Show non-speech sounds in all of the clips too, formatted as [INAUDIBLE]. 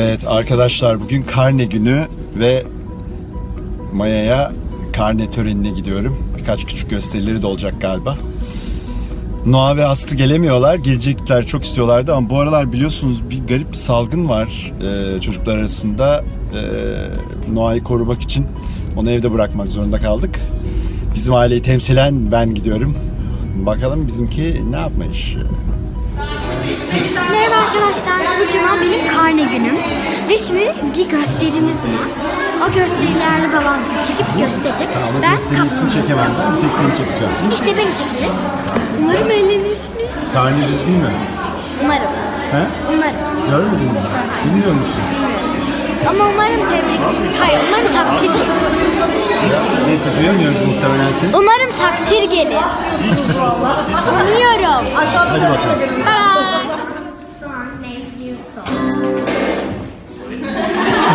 Evet arkadaşlar bugün karne günü ve Maya'ya karne törenine gidiyorum. Birkaç küçük gösterileri de olacak galiba. Noah ve Aslı gelemiyorlar. Gelecekler çok istiyorlardı ama bu aralar biliyorsunuz bir garip bir salgın var e, çocuklar arasında. E, Noah'yı korumak için onu evde bırakmak zorunda kaldık. Bizim aileyi temsilen ben gidiyorum. Bakalım bizimki ne yapmış? Merhaba arkadaşlar, bu cuma bir gösterimiz var. O gösterilerde babam çekip gösterecek. Ama ben kaptanım çekemem. Ben tek seni çekeceğim. İşte beni çekecek. Umarım eğlenirsiniz. Karne düzgün mü? Umarım. He? Umarım. Görmedin mi? Bilmiyor musun? Ama umarım tebrik... Hayır, umarım takdir gelir. Neyse duyamıyoruz muhtemelen seni. Umarım takdir gelir. Umuyorum. Hadi bakalım. Bye.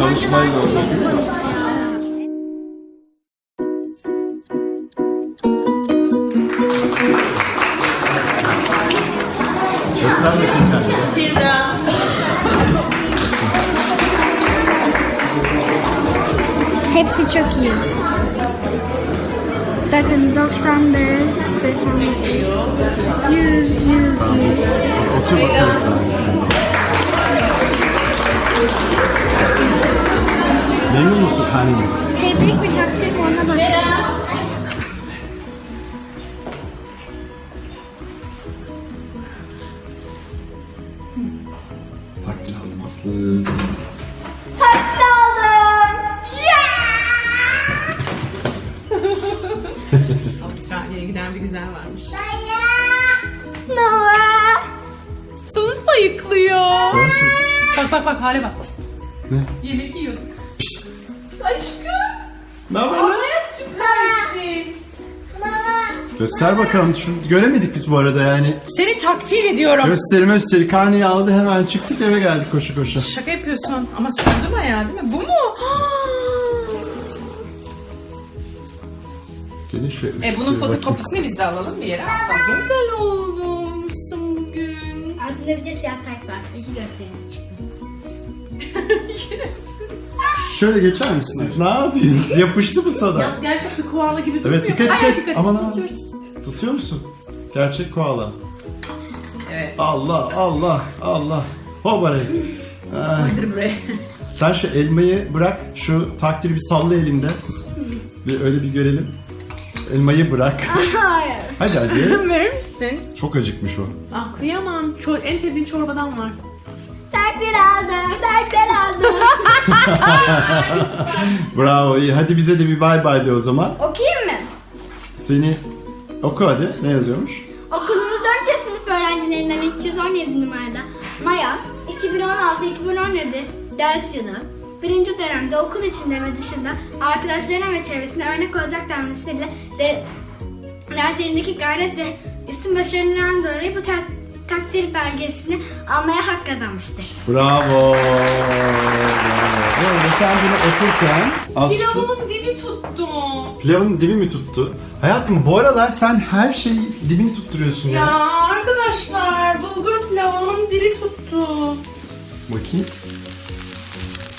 Çalışmayla. Pizza. Hepsi çok iyi. Bakın 95, 80, 100, 100, 100. Otur bakalım. Memnun musun karneni? Tebrik ve takdir ona bak. Takdir aldım Aslı. Takdir aldım. [LAUGHS] Avustralya'ya giden bir güzel varmış. Noah. Sana sayıklıyor. Bak bak bak hale bak. Ne? Yemek yiyorduk. Aşkım. Ne haber lan? Ne süpersin. Göster bakalım. Şu, göremedik biz bu arada yani. Seni takdir ediyorum. Gösteri gösteri. Karneyi aldı hemen çıktık eve geldik koşu koşu. Şaka yapıyorsun ama sürdü bayağı değil mi? Bu mu? Gelin şöyle. E bunun fotokopisini biz de alalım bir yere alsak. Güzel olmuşsun bugün. Altında bir de siyah tayt var. İki göstereyim. Şöyle geçer misiniz? Ne yapıyorsunuz? Yapıştı mı sana? Yalnız gerçek bir koala gibi durmuyor. Evet dikkat Hayır, dikkat. Aman. Tutuyoruz. Tutuyor musun? Gerçek koala. Evet. Allah Allah Allah. Hobarayı. Ha. Hadi buraya. Sen şu elmayı bırak. Şu takdiri bir salla elinde. Bir öyle bir görelim. Elmayı bırak. [LAUGHS] Hayır. Hadi hadi. [LAUGHS] Verir misin? Çok acıkmış o. Ah kıyamam. Ço- en sevdiğin çorbadan var. Takdir aldım. Takdir aldım. [LAUGHS] Bravo iyi. Hadi bize de bir bay bay de o zaman. Okuyayım mı? Seni oku hadi. Ne yazıyormuş? Okulumuz 4. sınıf öğrencilerinden 317 numarada Maya 2016-2017 ders yılı birinci dönemde okul içinde ve dışında arkadaşlarına ve çevresine örnek olacak davranışlarıyla de derslerindeki gayret ve üstün başarılarından dolayı bu takdir belgesini almaya hak kazanmıştır. Bravo. Bravo. Böyle sen bunu okurken Aslı... Pilavımın dibi tuttu. Pilavın dibi mi tuttu? Hayatım bu aralar sen her şeyi dibini tutturuyorsun ya. Ya arkadaşlar bulgur pilavımın dibi tuttu. Bakayım.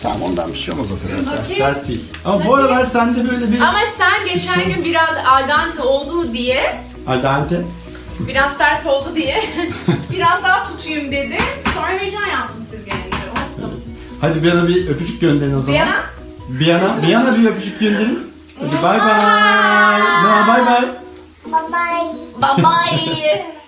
Tamam ondan bir şey olmaz o kadar. Bakayım. Dert değil. Ama bu aralar sende böyle bir... Ama sen geçen gün biraz al dente oldu diye, Al dente. Biraz sert oldu diye [LAUGHS] biraz daha tutayım dedi. Sonra heyecan yaptım siz gelince. Unuttum. Hadi bir yana bir öpücük gönderin o zaman. Bir yana. Bir yana, bir yana bir öpücük gönderin. Hadi bay bay. Noah bay bay. Bye bye. Bye bye.